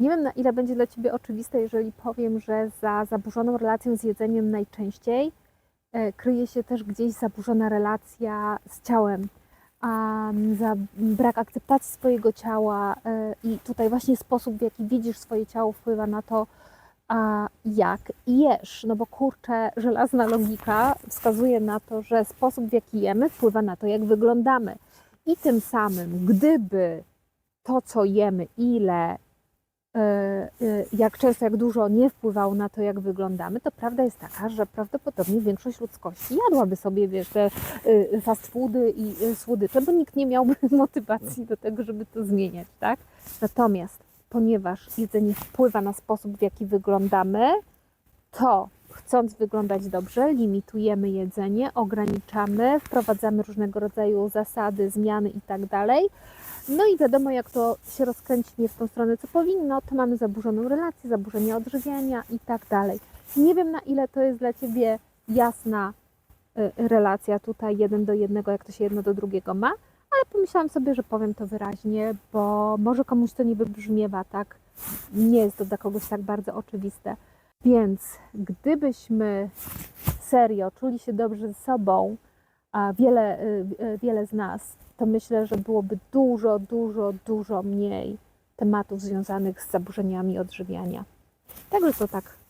Nie wiem, na ile będzie dla Ciebie oczywiste, jeżeli powiem, że za zaburzoną relacją z jedzeniem najczęściej e, kryje się też gdzieś zaburzona relacja z ciałem, a za brak akceptacji swojego ciała e, i tutaj właśnie sposób, w jaki widzisz swoje ciało wpływa na to, a jak jesz. No bo kurczę, żelazna logika wskazuje na to, że sposób, w jaki jemy, wpływa na to, jak wyglądamy. I tym samym, gdyby to, co jemy, ile, jak często, jak dużo nie wpływało na to, jak wyglądamy, to prawda jest taka, że prawdopodobnie większość ludzkości jadłaby sobie, wiesz, te e, fast foody i e, słodycze, bo nikt nie miałby motywacji do tego, żeby to zmieniać, tak? Natomiast ponieważ jedzenie wpływa na sposób, w jaki wyglądamy, to chcąc wyglądać dobrze, limitujemy jedzenie, ograniczamy, wprowadzamy różnego rodzaju zasady, zmiany i tak. No i wiadomo, jak to się rozkręci nie w tą stronę, co powinno, to mamy zaburzoną relację, zaburzenie odżywiania i tak. Nie wiem, na ile to jest dla Ciebie jasna y, relacja tutaj jeden do jednego, jak to się jedno do drugiego ma, ale pomyślałam sobie, że powiem to wyraźnie, bo może komuś to nie wybrzmiewa tak, nie jest to dla kogoś tak bardzo oczywiste. Więc gdybyśmy serio czuli się dobrze ze sobą, a wiele, y, y, wiele z nas, to myślę, że byłoby dużo, dużo, dużo mniej tematów związanych z zaburzeniami odżywiania. Także to tak